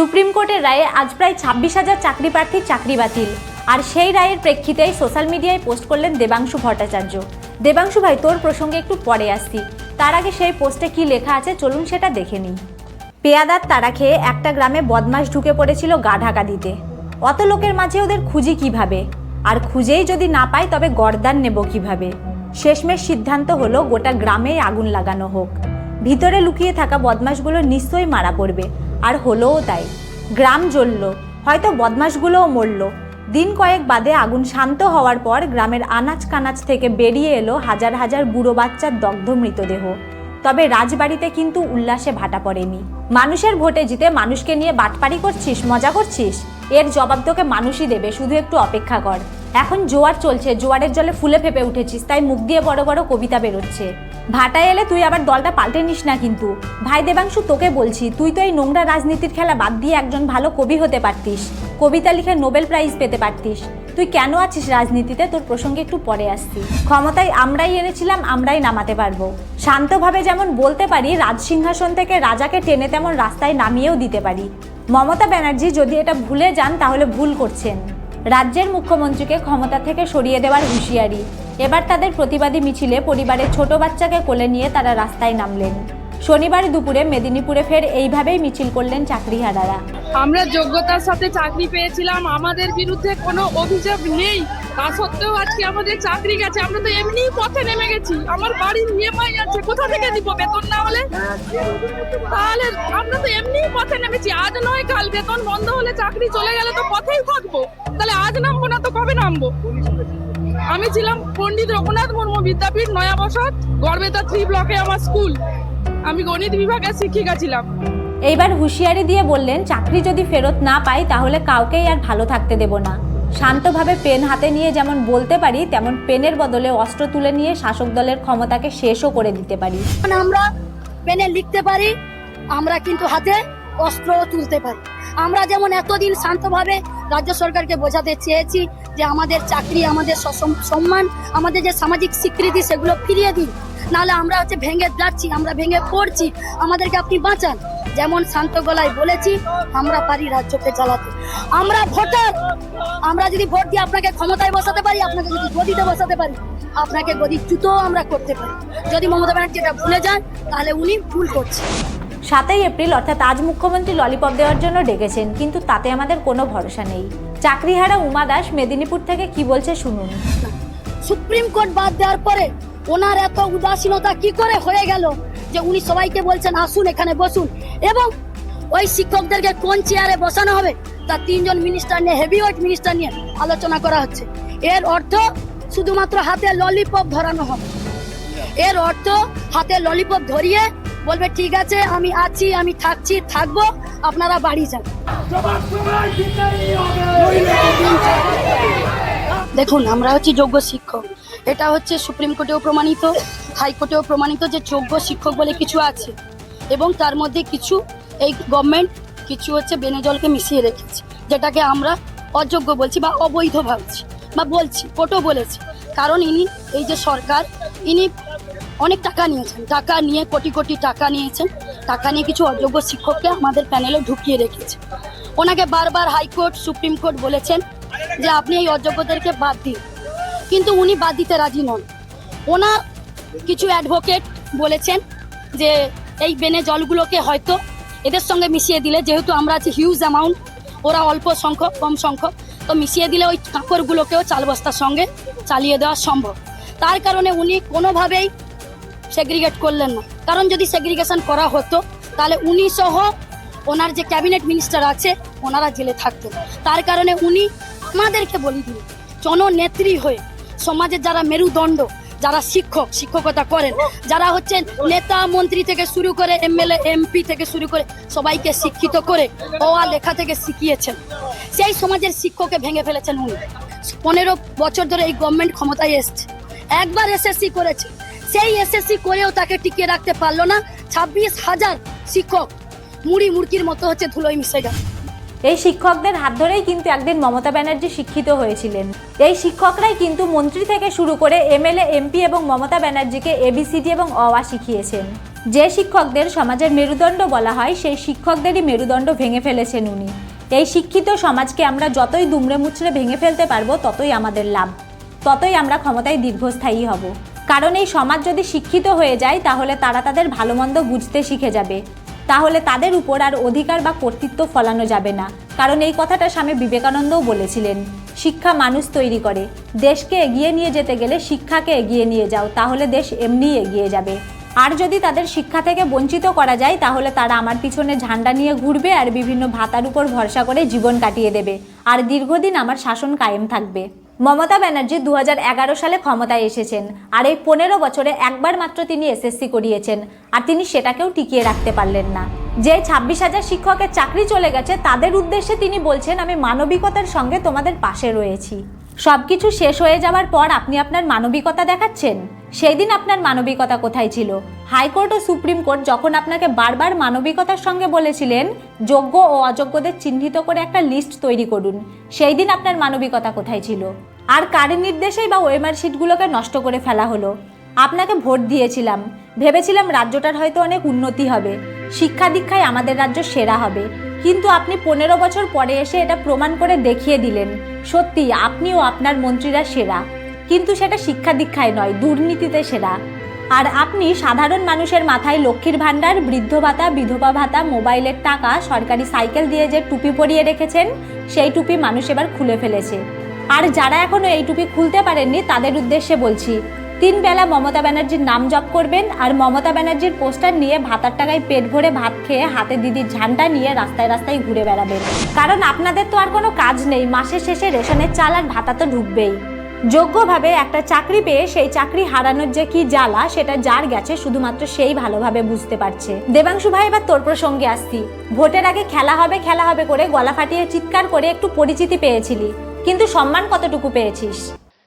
Supreme কোর্টের রায়ে আজ প্রায় ছাব্বিশ হাজার চাকরি প্রার্থীর চাকরি বাতিল। আর সেই রায়ের প্রেক্ষিতেই সোশ্যাল মিডিয়ায় পোস্ট করলেন দেবাংশু ভট্টাচার্য। দেবাংশু ভাই, তোর প্রসঙ্গে একটু পরে আসছি। তার আগে সেই পোস্টে কি লেখা আছে চলুন সেটা দেখে নিই। পেয়াদার তারা খেয়ে একটা গ্রামে বদমাস ঢুকে পড়েছিল গা ঢাকা দিতে। অত লোকের মাঝে ওদের খুঁজি কীভাবে? আর খুঁজেই যদি না পাই তবে গরদান নেব কীভাবে? শেষমেশ সিদ্ধান্ত হলো গোটা গ্রামেই আগুন লাগানো হোক। ভিতরে লুকিয়ে থাকা বদমাশগুলো নিশ্চয়ই মারা পড়বে। আর হলোও তাই। গ্রাম জ্বলল, হয়তো বদমাশগুলোও মরল। দিন কয়েক বাদে আগুন শান্ত হওয়ার পর গ্রামের আনাচ কানাচ থেকে বেরিয়ে এলো হাজার হাজার বুড়ো বাচ্চার দগ্ধ মৃতদেহ। তবে রাজবাড়িতে কিন্তু উল্লাসে ভাটা পড়েনি। মানুষের ভোটে জিতে মানুষকে নিয়ে বাটপারি করছিস, মজা করছিস? এর জবাব তোকে মানুষই দেবে, শুধু একটু অপেক্ষা কর। এখন জোয়ার চলছে, জোয়ারের জলে ফুলে ফেপে উঠেছিস, তাই মুখ দিয়ে বড় বড় কবিতা বেরোচ্ছে। ভাটায় এলে তুই আবার দলটা পাল্টে নিস না কিন্তু। ভাই দেবাংশু, তোকে বলছি, তুই তো এই নোংরা রাজনীতির খেলা বাদ দিয়ে একজন ভালো কবি হতে পারতিস। কবিতা লিখে নোবেল প্রাইজ পেতে পারতিস। তুই কেন আছিস রাজনীতিতে? তোর প্রসঙ্গে একটু পরে আসছি। ক্ষমতায় আমরাই এনেছিলাম, আমরাই নামাতে পারব। শান্তভাবে যেমন বলতে পারি রাজসিংহাসন থেকে রাজাকে টেনে তেমন রাস্তায় নামিয়েও দিতে পারি। মমতা ব্যানার্জি যদি এটা ভুলে যান, তাহলে ভুল করছেন। রাজ্যের মুখ্যমন্ত্রীকে ক্ষমতা থেকে সরিয়ে দেওয়ার হুঁশিয়ারি। এবার তাদের প্রতিবাদী মিছিলে পরিবারের ছোট বাচ্চাকে কোলে নিয়ে তারা রাস্তায় নামলেন। শনিবার দুপুরে মেদিনীপুরে ফের এইভাবেই মিছিল করলেন চাকরিহারারা। আমরা যোগ্যতার সাথে চাকরি পেয়েছিলাম, আমাদের বিরুদ্ধে কোনো অভিযোগ নেই। তা সত্ত্বেও আজকে আমাদের চাকরি গেছে, আমরা তো এমনিই পথে নেমে গেছি। আমার বাড়ির ইএমআই আছে, কোথা থেকে দিব বেতন না হলে? তাহলে আমরা তো এমনিই পথে নেমেছি। আজ নয়, কাল বেতন বন্ধ হলে চাকরি চলে গেলে তো পথেই থাকব। তাহলে আজ নামবো না তো কবে নামবো? আমি ছিলাম পণ্ডিত রঘুনাথ মুর্মু বিদ্যাপীঠ, নয়া বসত, গড়বেতা থ্রি ব্লকে আমার স্কুল আমি গণিত বিভাগের শিক্ষিকা ছিলাম। এইবার হুঁশিয়ারি দিয়ে বললেন, চাকরি যদি ফেরত না পাই, তাহলে কাউকেই আর ভালো থাকতে দেব না। শান্তভাবে পেন হাতে নিয়ে যেমন বলতে পারি, তেমন পেনের বদলে অস্ত্র তুলে নিয়ে শাসক দলের ক্ষমতাকে শেষও করে দিতে পারি। আমরা পেনে লিখতে পারি, আমরা কিন্তু হাতে অস্ত্র তুলতে পারি। আমরা যেমন এতদিন শান্তভাবে রাজ্য সরকারকে বোঝাতে চেয়েছি যে আমাদের চাকরি, আমাদের সম্মান, আমাদের যে সামাজিক স্বীকৃতি, সেগুলো ফিরিয়ে দিন। নাহলে আমরা হচ্ছে ভেঙে যাচ্ছি, আমরা ভেঙে পড়ছি। আমাদেরকে আপনি বাঁচান। যেমন শান্ত গলায় বলেছি আমরা পারি রাজ্যকে চালাতে আমরা ভোটার! আমরা যদি ভোট দিয়ে আপনাকে ক্ষমতায় বসাতে পারি আপনাকে যদি গদিতে বসাতে পারি আপনাকে গদিচ্যুত আমরা করতে পারি। যদি মমতা ব্যানার্জি এটা ভুলে যান তাহলে উনি ভুল করছেন। সাতই এপ্রিল অর্থাৎ আজ মুখ্যমন্ত্রী ললিপপ দেওয়ার জন্য ডেকেছেন কিন্তু তাতে আমাদের কোনো ভরসা নেই। চাকরিহারা উমা দাস মেদিনীপুর থেকে কি বলছে শুনুন। সুপ্রিম কোর্ট বাদ দেওয়ার পরে ওনার এত উদাসীনতা কি করে হয়ে গেল? যে উনি সবাইকে বলছেন, আসুন এখানে বসুন। এবং ওই শিক্ষকদেরকে কোন চেয়ারে বসানো হবে? তা তিনজন মিনিস্টার নিয়ে হেভিওয়েট মিনিস্টার নিয়ে আলোচনা করা হচ্ছে। এর অর্থ শুধুমাত্র হাতে ললিপপ ধরানো হবে। এর অর্থ হাতে ললিপপ ধরিয়ে বলবে, ঠিক আছে, আমি আছি, আমি থাকছি, থাকব, আপনারা বাড়ি যান। দেখুন, আমরা হচ্ছে যোগ্য শিক্ষক। এটা হচ্ছে সুপ্রিম কোর্টেও প্রমাণিত। হাইকোর্টেও প্রমাণিত যে যোগ্য শিক্ষক বলে কিছু আছে এবং তার মধ্যে কিছু এই গভর্নমেন্ট কিছু হচ্ছে বেনেজলকে মিশিয়ে রেখেছে, যেটাকে আমরা অযোগ্য বলছি বা অবৈধ ভাবছি বা বলছি কোর্টও বলেছি। কারণ ইনি, এই যে সরকার, ইনি অনেক টাকা নিয়েছেন। টাকা নিয়ে, কোটি কোটি টাকা নিয়েছেন। টাকা নিয়ে কিছু অযোগ্য শিক্ষককে আমাদের প্যানেলে ঢুকিয়ে রেখেছে। ওনাকে বারবার হাইকোর্ট, সুপ্রিম কোর্ট বলেছেন যে আপনি এই অযোগ্যদেরকে বাদ দিন। কিন্তু উনি বাদ দিতে রাজি নন। ওনার কিছু অ্যাডভোকেট বলেছেন যে এই বেনে জলগুলোকে হয়তো এদের সঙ্গে মিশিয়ে দিলে, যেহেতু আমরা আছি হিউজ অ্যামাউন্ট ওরা অল্প সংখ্যক, কম সংখ্যক, তো মিশিয়ে দিলে ওই কাঁকড়গুলোকেও চাল বস্তার সঙ্গে চালিয়ে দেওয়া সম্ভব। তার কারণে উনি কোনোভাবেই সেগ্রিগেট করলেন না। কারণ যদি সেগ্রিগেশন করা হতো, তাহলে উনি সহ ওনার যে ক্যাবিনেট মিনিস্টার আছে, ওনারা জেলে থাকতেন। তার কারণে উনি আমাদেরকে বলি দিন, জননেত্রী হয়ে সমাজের যারা মেরুদণ্ড যারা শিক্ষক, শিক্ষকতা করেন, যারা হচ্ছেন নেতা, মন্ত্রী থেকে শুরু করে এমএলএ, এমপি থেকে শুরু করে সবাইকে শিক্ষিত করে আ লেখা থেকে শিখিয়েছেন। সেই সমাজের শিক্ষককে ভেঙে ফেলেছেন উনি। পনেরো বছর ধরে এই গভর্নমেন্ট ক্ষমতায় এসছে। একবার এসএসসি করেছে। সেই এসএসসি করেও তাকে টিকিয়ে রাখতে পারল না। ছাব্বিশ হাজার শিক্ষক মুড়ি মুড়কির মতো হচ্ছে ধুলোয় মিশে গেল। এই শিক্ষকদের হাত ধরেই কিন্তু একদিন মমতা ব্যানার্জি শিক্ষিত হয়েছিলেন। এই শিক্ষকরাই কিন্তু মন্ত্রী থেকে শুরু করে এমএলএ, এমপি এবং মমতা ব্যানার্জিকে এবিসিডি এবং অ আ শিখিয়েছেন। যে শিক্ষকদের সমাজের মেরুদণ্ড বলা হয়, সেই শিক্ষকদেরই মেরুদণ্ড ভেঙে ফেলেছেন উনি। এই শিক্ষিত সমাজকে আমরা যতই দুমড়ে মুচড়ে ভেঙে ফেলতে পারব, ততই আমাদের লাভ। ততই আমরা ক্ষমতায় দীর্ঘস্থায়ী হব। কারণ এই সমাজ যদি শিক্ষিত হয়ে যায়, তাহলে তারা তাদের ভালো মন্দ বুঝতে শিখে যাবে। তাহলে তাদের উপর আর অধিকার বা কর্তৃত্ব ফলানো যাবে না। কারণ এই কথাটা স্বামী বিবেকানন্দও বলেছিলেন। শিক্ষা মানুষ তৈরি করে। দেশকে এগিয়ে নিয়ে যেতে গেলে শিক্ষাকে এগিয়ে নিয়ে যাও, তাহলে দেশ এমনিই এগিয়ে যাবে। আর যদি তাদের শিক্ষা থেকে বঞ্চিত করা যায়, তাহলে তারা আমার পিছনে ঝান্ডা নিয়ে ঘুরবে আর বিভিন্ন ভাতার উপর ভরসা করে জীবন কাটিয়ে দেবে। আর দীর্ঘদিন আমার শাসন কায়েম থাকবে। মমতা ব্যানার্জি দু হাজার এগারো সালে ক্ষমতায় এসেছেন আর এই পনেরো বছরে একবার মাত্র তিনি এসএসসি করিয়েছেন। আর তিনি সেটাকেও টিকিয়ে রাখতে পারলেন না। যে ছাব্বিশ হাজার শিক্ষকের চাকরি চলে গেছে, তাদের উদ্দেশ্যে তিনি বলছেন, আমি মানবিকতার সঙ্গে তোমাদের পাশে রয়েছি। সব কিছু শেষ হয়ে যাওয়ার পর আপনি আপনার মানবিকতা দেখাচ্ছেন? সেই দিন আপনার মানবিকতা কোথায় ছিল? হাইকোর্ট ও সুপ্রিম কোর্ট যখন আপনাকে বারবার মানবিকতার সঙ্গে বলেছিলেন, যোগ্য ও অযোগ্যদের চিহ্নিত করে একটা লিস্ট তৈরি করুন সেই দিন আপনার মানবিকতা কোথায় ছিল? আর কার নির্দেশেই বা ওয়েমার শিটগুলোকে নষ্ট করে ফেলা হলো। আপনাকে ভোট দিয়েছিলাম। ভেবেছিলাম রাজ্যটার হয়তো অনেক উন্নতি হবে। শিক্ষা দীক্ষায় আমাদের রাজ্য সেরা হবে। কিন্তু আপনি পনেরো বছর পরে এসে এটা প্রমাণ করে দেখিয়ে দিলেন। সত্যি আপনিও আপনার মন্ত্রীরা সেরা। কিন্তু সেটা শিক্ষা দীক্ষায় নয়, দুর্নীতিতে সেরা। আর আপনি সাধারণ মানুষের মাথায় লক্ষ্মীর ভাণ্ডার, বৃদ্ধ ভাতা, বিধবা ভাতা, মোবাইলের টাকা, সরকারি সাইকেল দিয়ে যে টুপি পরিয়ে রেখেছেন, সেই টুপি মানুষ এবার খুলে ফেলেছে। আর যারা এখনও এই টুপি খুলতে পারেননি, তাদের উদ্দেশ্যে বলছি, তিন বেলা মমতা ব্যানার্জির নাম জপ করবেন আর মমতা ব্যানার্জির পোস্টার নিয়ে ভাতার টাকায় পেট ভরে ভাত খেয়ে হাতে দিদির ঝান্ডা নিয়ে রাস্তায় রাস্তায় ঘুরে বেড়াবেন। কারণ আপনাদের তো আর কোনো কাজ নেই, মাসের শেষে রেশনের চাল আর ভাতা তো ঢুকবেই। যোগ্যভাবে একটা চাকরি পেয়ে সেই চাকরি হারানোর যে কি জ্বালা, সেটা যার গেছে শুধুমাত্র সেই ভালোভাবে বুঝতে পারছে। দেবাংশু ভাই, এবার তোর প্রসঙ্গে আসছি। ভোটের আগে খেলা হবে খেলা হবে করে গলা ফাটিয়ে চিৎকার করে একটু পরিচিতি পেয়েছিলি। কিন্তু সম্মান কতটুকু পেয়েছিস?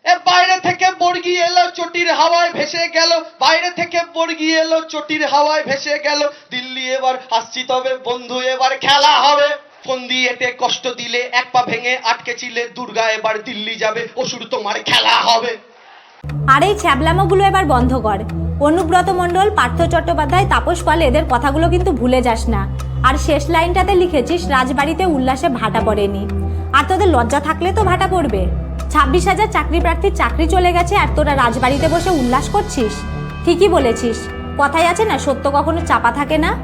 এ বাইরে থেকে বর্গি এলো চটির হাওয়ায় ভেসে গেল। বাইরে থেকে বর্গি এলো চটির হাওয়ায় ভেসে গেল। দিল্লি এবার আসছি তবে বন্ধু এবার খেলা হবে। ফোন দিয়ে এতে কষ্ট দিলে এক পা ভেঙে আটকে ছিলে দুর্গা এবার দিল্লি যাবে। অসুর তোমার খেলা হবে। আর এই ছ্যাবলামোগুলো এবার বন্ধ কর। অনুব্রত মণ্ডল পার্থ চট্টোপাধ্যায় তাপস পাল এদের কথাগুলো কিন্তু ভুলে যাস না। আর শেষ লাইনটাতে লিখেছিস রাজবাড়িতে উল্লাসে ভাটা পড়েনি। আর তোদের লজ্জা থাকলে তো ভাটা পড়বে। ছাব্বিশ হাজার চাকরি প্রার্থীর চাকরি চলে গেছে আর তোরা রাজবাড়িতে বসে উল্লাস করছিস? ঠিকই বলেছিস। কথাই আছে না, সত্য কখনো চাপা থাকে না?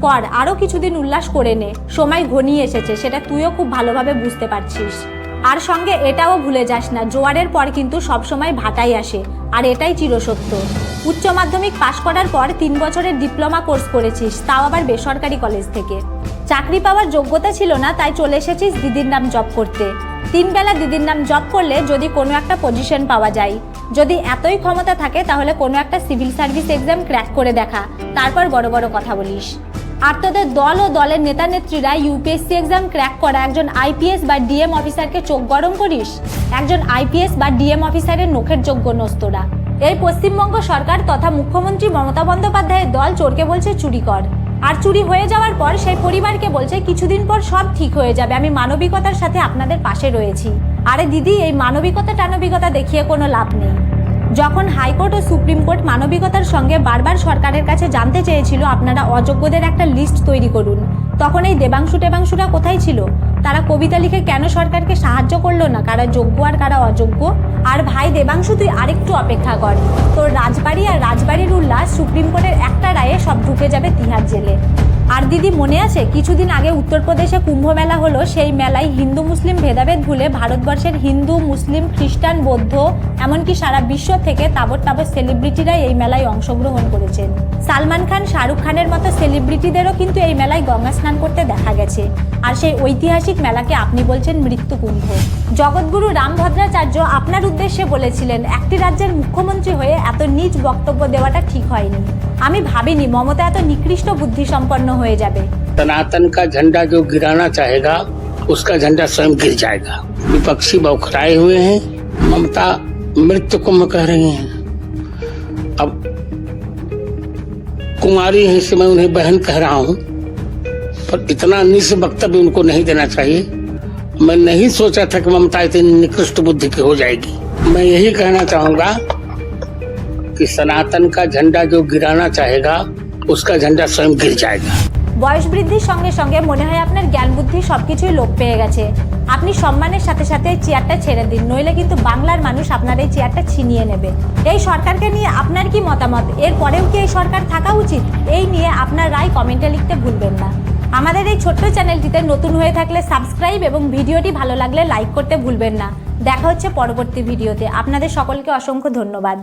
কর আরও কিছুদিন উল্লাস করে নে। সময় ঘনিয়ে এসেছে, সেটা তুইও খুব ভালোভাবে বুঝতে পারছিস। আর সঙ্গে এটাও ভুলে যাস না, জোয়ারের পর কিন্তু সবসময় ভাটাই আসে। আর এটাই চিরসত্য। উচ্চ মাধ্যমিক পাশ করার পর তিন বছরের ডিপ্লোমা কোর্স করেছিস, তাও আবার বেসরকারি কলেজ থেকে। চাকরি পাওয়ার যোগ্যতা ছিল না, তাই চলে এসেছিস দিদির নাম জব করতে। তিন বেলা দিদির নাম জব করলে যদি কোনো একটা পজিশন পাওয়া যায়। যদি এতই ক্ষমতা থাকে, তাহলে কোনো একটা সিভিল সার্ভিস এক্সাম ক্র্যাক করে দেখা। তারপর বড় বড় কথা বলিস। আর তোদের দল ও দলের নেতা নেত্রীরা ইউপিএসসি এক্সাম ক্র্যাক করা একজন আইপিএস বা ডিএম অফিসারকে চোখ গরম করিস? একজন আইপিএস বা ডিএম অফিসারের নখের যোগ্য নস্তরা এই পশ্চিমবঙ্গ সরকার তথা মুখ্যমন্ত্রী মমতা বন্দ্যোপাধ্যায়ের দল চোরকে বলছে চুরি কর। আর চুরি হয়ে যাওয়ার পর সেই পরিবারকে বলছে, কিছুদিন পর সব ঠিক হয়ে যাবে, আমি মানবিকতার সাথে আপনাদের পাশে রয়েছি। আরে দিদি, এই মানবিকতা টানবিকতা দেখিয়ে কোনো লাভ নেই। যখন হাইকোর্ট ও সুপ্রিম কোর্ট মানবিকতার সঙ্গে বারবার সরকারের কাছে জানতে চেয়েছিল, আপনারা অযোগ্যদের একটা লিস্ট তৈরি করুন। তখন এই দেবাংশু টেবাংশুরা কোথায় ছিল? তারা কবিতা লিখে কেন সরকারকে সাহায্য করল না? কারা যোগ্য আর কারা অযোগ্য? আর ভাই দেবাংশু, তুই আরেকটু অপেক্ষা কর। তোর রাজবাড়ি আর রাজবাড়ির উল্লাস সুপ্রিম কোর্টের একটা রায়ে সব ঢুকে যাবে তিহার জেলে। আর দিদি মনে আছে, কিছুদিন আগে উত্তরপ্রদেশে কুম্ভ মেলা হলো, সেই মেলায় হিন্দু মুসলিম ভেদাভেদ ভুলে ভারতবর্ষের হিন্দু, মুসলিম, খ্রিস্টান, বৌদ্ধ, এমনকি সারা বিশ্ব থেকে তাবর তাবর সেলিব্রিটিরা এই মেলায় অংশগ্রহণ করেছেন। সালমান খান, শাহরুখ খানের মতো সেলিব্রিটিদেরও কিন্তু এই মেলায় গঙ্গা স্নান করতে দেখা গেছে। আর সেই ঐতিহাসিক মেলাকে আপনি বলছেন মৃত্যু মৃত্যুকুম্ভ জগৎগুরু রামভদ্রাচার্য আপনার উদ্দেশ্যে বলেছিলেন, একটি রাজ্যের মুখ্যমন্ত্রী হয়ে এত নিজ বক্তব্য দেওয়াটা ঠিক হয়নি। আমি ভাবিনি, মমতা এত নিকৃষ্ট বুদ্ধি সম্পন্ন হয়ে যাবে सनातन का झंडा जो गिराना चाहेगा उसका झंडा स्वयं गिर जाएगा विपक्षी बौखलाए हुए हैं ममता मृत्यु कुंभ कह रही हैं अब कुमारी है इससे मैं उन्हें बहन कह रहा हूं पर इतना निस वक्तव्य उनको नहीं देना चाहिए मैं नहीं सोचा था कि ममता इतनी निकृष्ट बुद्धि की हो जाएगी मैं यही कहना चाहूंगा कि सनातन का झंडा जो गिराना चाहेगा उसका झंडा स्वयं गिर जाएगा বয়স বৃদ্ধির সঙ্গে সঙ্গে মনে হয় আপনার জ্ঞান বুদ্ধি সবকিছুই লোপ পেয়ে গেছে আপনি সম্মানের সাথে সাথে এই চেয়ারটা ছেড়ে দিন নইলে কিন্তু বাংলার মানুষ আপনার এই চেয়ারটা ছিনিয়ে নেবে এই সরকারকে নিয়ে আপনার কি মতামত এর পরেও কি এই সরকার থাকা উচিত এই নিয়ে আপনার রায় কমেন্টে লিখতে ভুলবেন না আমাদের এই ছোট্ট চ্যানেলটিতে নতুন হয়ে থাকলে সাবস্ক্রাইব এবং ভিডিওটি ভালো লাগলে লাইক করতে ভুলবেন না দেখা হচ্ছে পরবর্তী ভিডিওতে আপনাদের সকলকে অসংখ্য ধন্যবাদ